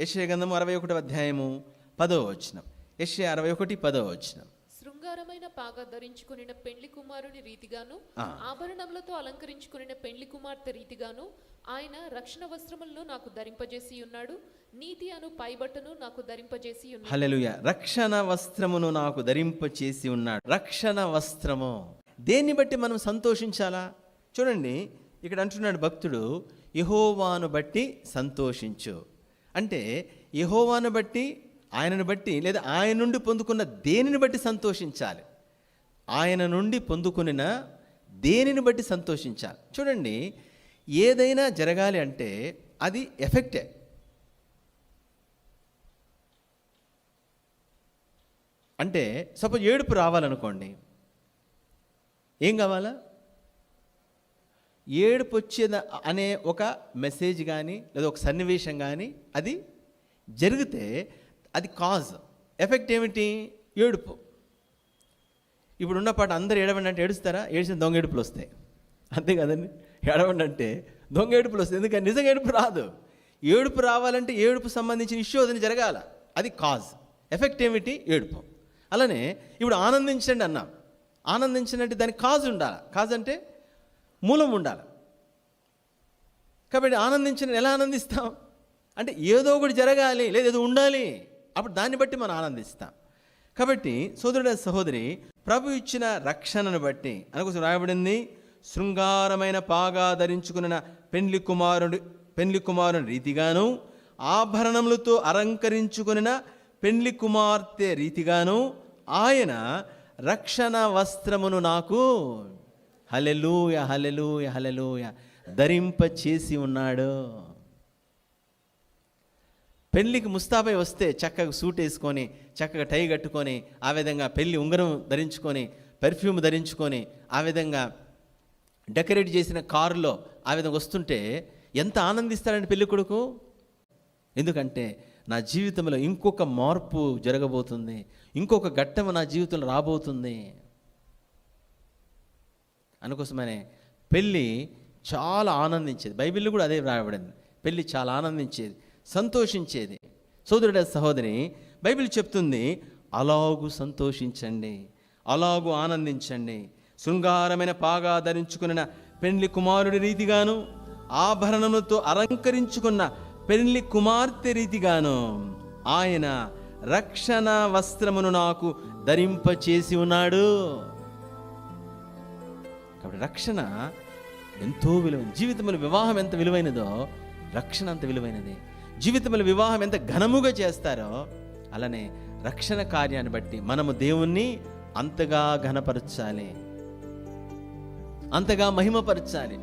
యశ్య గంధము అరవై ఒకటి అధ్యాయము పదో వచనం. యశ్య అరవై ఒకటి పదో వచనం. శృంగారమైన పాగా ధరించుకునిన పెండ్లి కుమారుని రీతిగాను. ఆభరణములతో అలంకరించుకునిన పెండ్లి కుమార్తె రీతిగాను ఆయన రక్షణ వస్త్రములను నాకు ధరింపజేసి ఉన్నాడు నీతి అను పైబట్టను నాకు ధరింపజేసి ఉన్నాడు. హల్లెలూయ. రక్షణ వస్త్రమును నాకు ధరింప చేసి ఉన్నాడు. రక్షణ వస్త్రము. దేన్ని బట్టి మనం సంతోషించాలా? చూడండి ఇక్కడ అంటున్నాడు భక్తుడు యహోవాను బట్టి సంతోషించు. అంటే యహోవాను బట్టి ఆయనను బట్టి లేదా ఆయన నుండి పొందుకున్న దేనిని బట్టి సంతోషించాలి? ఆయన నుండి పొందుకున్న దేనిని బట్టి సంతోషించాలి? చూడండి ఏదైనా జరగాలి అంటే అది ఎఫెక్టే. అంటే సపోజ్ ఏడుపు రావాలనుకోండి ఏం కావాలా? ఏడుపు వచ్చేద అనే ఒక మెసేజ్ కానీ లేదా ఒక సన్నివేశం కానీ అది జరిగితే అది కాజ్ ఎఫెక్ట్ ఏమిటి? ఏడుపు. ఇప్పుడు ఉన్న పాట అందరు ఏడవండి అంటే ఏడుస్తారా? ఏడిసిన దొంగ ఏడుపులు వస్తాయి. అంతే కదండి? ఏడవండి అంటే దొంగ ఏడుపులు వస్తాయి. ఎందుకంటే నిజంగా ఏడుపు రాదు. ఏడుపు రావాలంటే ఏడుపు సంబంధించిన ఇష్యూ అది జరగాల. అది కాజ్ ఎఫెక్ట్ ఏమిటి? ఏడుపు. అలానే ఇప్పుడు ఆనందించండి అన్నాం. ఆనందించినట్టు అంటే దానికి కాజ్ ఉండాలి? కాజ్ అంటే మూలం ఉండాలి. కాబట్టి ఆనందించిన ఎలా ఆనందిస్తాం? అంటే ఏదో ఒకటి జరగాలి లేదా ఏదో ఉండాలి అప్పుడు దాన్ని బట్టి మనం ఆనందిస్తాం. కాబట్టి సోదరుడ సహోదరి ప్రభు ఇచ్చిన రక్షణను బట్టి అనకోసం రాయబడింది శృంగారమైన పాగా ధరించుకున్న పెండ్లి కుమారుడు పెండ్లి కుమారుని రీతిగాను ఆభరణములతో అలంకరించుకున్న పెండ్లి కుమార్తె రీతిగాను ఆయన రక్షణ వస్త్రమును నాకు హలెలూయ హలెలూయ హలెలూయ ధరింప చేసి ఉన్నాడు. పెళ్ళికి ముస్తాబై వస్తే చక్కగా సూట్ వేసుకొని చక్కగా టై కట్టుకొని ఆ విధంగా పెళ్ళి ఉంగరం ధరించుకొని పెర్ఫ్యూమ్ ధరించుకొని ఆ విధంగా డెకరేట్ చేసిన కారులో ఆ విధంగా వస్తుంటే ఎంత ఆనందిస్తాడండి పెళ్ళి కొడుకు? ఎందుకంటే నా జీవితంలో ఇంకొక మార్పు జరగబోతుంది ఇంకొక ఘట్టం నా జీవితంలో రాబోతుంది. అందుకోసమనే పెళ్ళి చాలా ఆనందించేది. బైబిల్లో కూడా అదే రాయబడింది. పెళ్ళి చాలా ఆనందించేది సంతోషించేది. సోదరుడ సహోదరి బైబిల్ చెప్తుంది అలాగు సంతోషించండి అలాగు ఆనందించండి. శృంగారమైన పాగా ధరించుకున్న పెండ్లి కుమారుడి రీతిగాను ఆభరణములతో అలంకరించుకున్న పెండ్లి కుమార్తె రీతిగాను ఆయన రక్షణ వస్త్రమును నాకు ధరింప చేసి ఉన్నాడు. కాబట్టి రక్షణ ఎంతో విలువైన జీవితంలో వివాహం ఎంత విలువైనదో రక్షణ అంత విలువైనది. జీవితంలో వివాహం ఎంత ఘనముగా చేస్తారో అలానే రక్షణ కార్యాన్ని బట్టి మనము దేవుణ్ణి అంతగా ఘనపరచాలి. అంతగా మహిమపరచాలి.